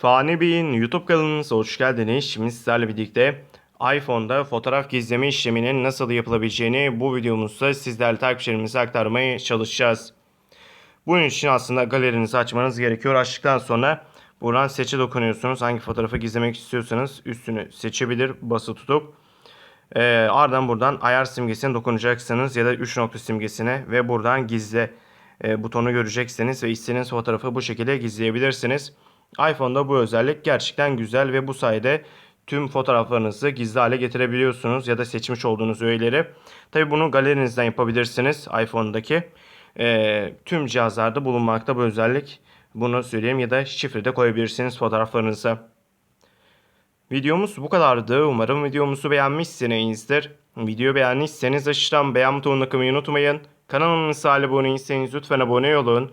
Fani Bey'in YouTube kanalımıza hoş geldiniz. Şimdi sizlerle birlikte iPhone'da fotoğraf gizleme işleminin nasıl yapılabileceğini bu videomuzda sizlerle takipçilerimize aktarmaya çalışacağız. Bunun için aslında galerinizi açmanız gerekiyor. Açtıktan sonra buradan seçe dokunuyorsunuz. Hangi fotoğrafı gizlemek istiyorsanız üstünü seçebilir bası tutup. Ee, ardından buradan ayar simgesine dokunacaksınız ya da 3 nokta simgesine ve buradan gizle e, butonu göreceksiniz ve istediğiniz fotoğrafı bu şekilde gizleyebilirsiniz. iPhone'da bu özellik gerçekten güzel ve bu sayede tüm fotoğraflarınızı gizli hale getirebiliyorsunuz ya da seçmiş olduğunuz öğeleri. Tabi bunu galerinizden yapabilirsiniz iPhone'daki. Ee, tüm cihazlarda bulunmakta bu özellik. Bunu söyleyeyim ya da şifre de koyabilirsiniz fotoğraflarınıza. Videomuz bu kadardı. Umarım videomuzu beğenmişsinizdir. Video beğendiyseniz aşağıdan beğen butonuna tıklamayı unutmayın. Kanalımıza abone değilseniz lütfen abone olun.